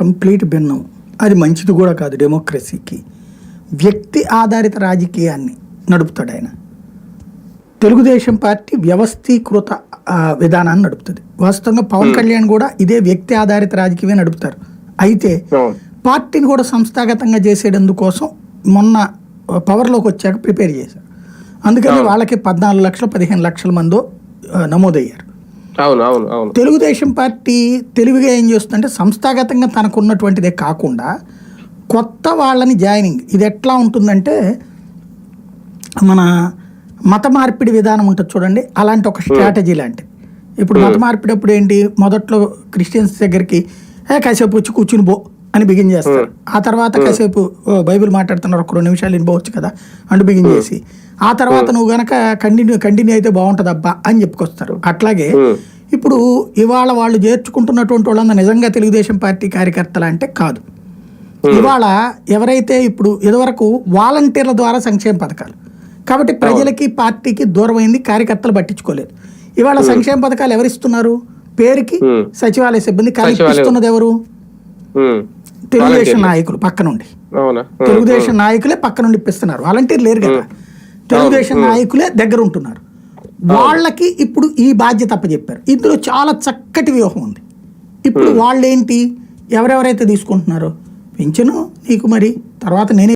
Complete భిన్నం. అది మంచిది కూడా కాదు డెమోక్రసీకి. వ్యక్తి ఆధారిత రాజకీయాన్ని నడుపుతాడు ఆయన. తెలుగుదేశం పార్టీ వ్యవస్థీకృత విధానాన్ని నడుపుతుంది. వాస్తవంగా పవన్ కళ్యాణ్ కూడా ఇదే వ్యక్తి ఆధారిత రాజకీయమే నడుపుతారు. అయితే పార్టీని కూడా సంస్థాగతంగా చేసేటందుకోసం మొన్న పవర్లోకి వచ్చాక ప్రిపేర్ చేశారు. అందుకని వాళ్ళకి పద్నాలుగు లక్షలు పదిహేను లక్షల మందో నమోదయ్యారు. అవును అవును అవును. తెలుగుదేశం పార్టీ తెలివిగా ఏం చేస్తుందంటే సంస్థాగతంగా తనకు ఉన్నటువంటిదే కాకుండా కొత్త వాళ్ళని జాయినింగ్. ఇది ఎట్లా ఉంటుందంటే మన మత మార్పిడి విధానం ఉంటుంది చూడండి. అలాంటి ఒక స్ట్రాటజీ లాంటిది. ఇప్పుడు మత మార్పిడి అప్పుడు ఏంటి? మొదట్లో క్రిస్టియన్స్ దగ్గరికి ఏ కాసేపు వచ్చి కూర్చుని బో అని బిగిన్ చేస్తారు. ఆ తర్వాత కాసేపు "ఓ, బైబిల్ మాట్లాడుతున్నారు ఒక రెండు నిమిషాలు వినిపోవచ్చు కదా అంటూ బిగిన్ చేసి. ఆ తర్వాత నువ్వు గనక కంటిన్యూ కంటిన్యూ అయితే బాగుంటుంది అబ్బా అని చెప్పుకొస్తారు. అట్లాగే ఇప్పుడు ఇవాళ వాళ్ళు చేర్చుకుంటున్నటువంటి వాళ్ళందరూ నిజంగా తెలుగుదేశం పార్టీ కార్యకర్తలు అంటే కాదు. ఇవాళ ఎవరైతే ఇప్పుడు ఇదివరకు వాలంటీర్ల ద్వారా సంక్షేమ పథకాలు కాబట్టి ప్రజలకి పార్టీకి దూరమైంది కార్యకర్తలు పట్టించుకోలేదు. ఇవాళ సంక్షేమ పథకాలు ఎవరిస్తున్నారు పేరుకి Hmm. సచివాలయ సిబ్బంది కానీ. ఇస్తున్నది ఎవరు. తెలుగుదేశం నాయకులు పక్క నుండి. తెలుగుదేశం నాయకులే పక్క నుండి ఇప్పిస్తున్నారు. వాలంటీర్ లేరు కదా. తెలుగుదేశం నాయకులే దగ్గర ఉంటున్నారు. వాళ్ళకి ఇప్పుడు ఈ బాధ్యత అప్పచెప్పారు ఇందులో చాలా చక్కటి వ్యూహం ఉంది. ఇప్పుడు వాళ్ళేంటి? ఎవరెవరైతే తీసుకుంటున్నారో? పెంచను నీకు మరి తర్వాత నేనే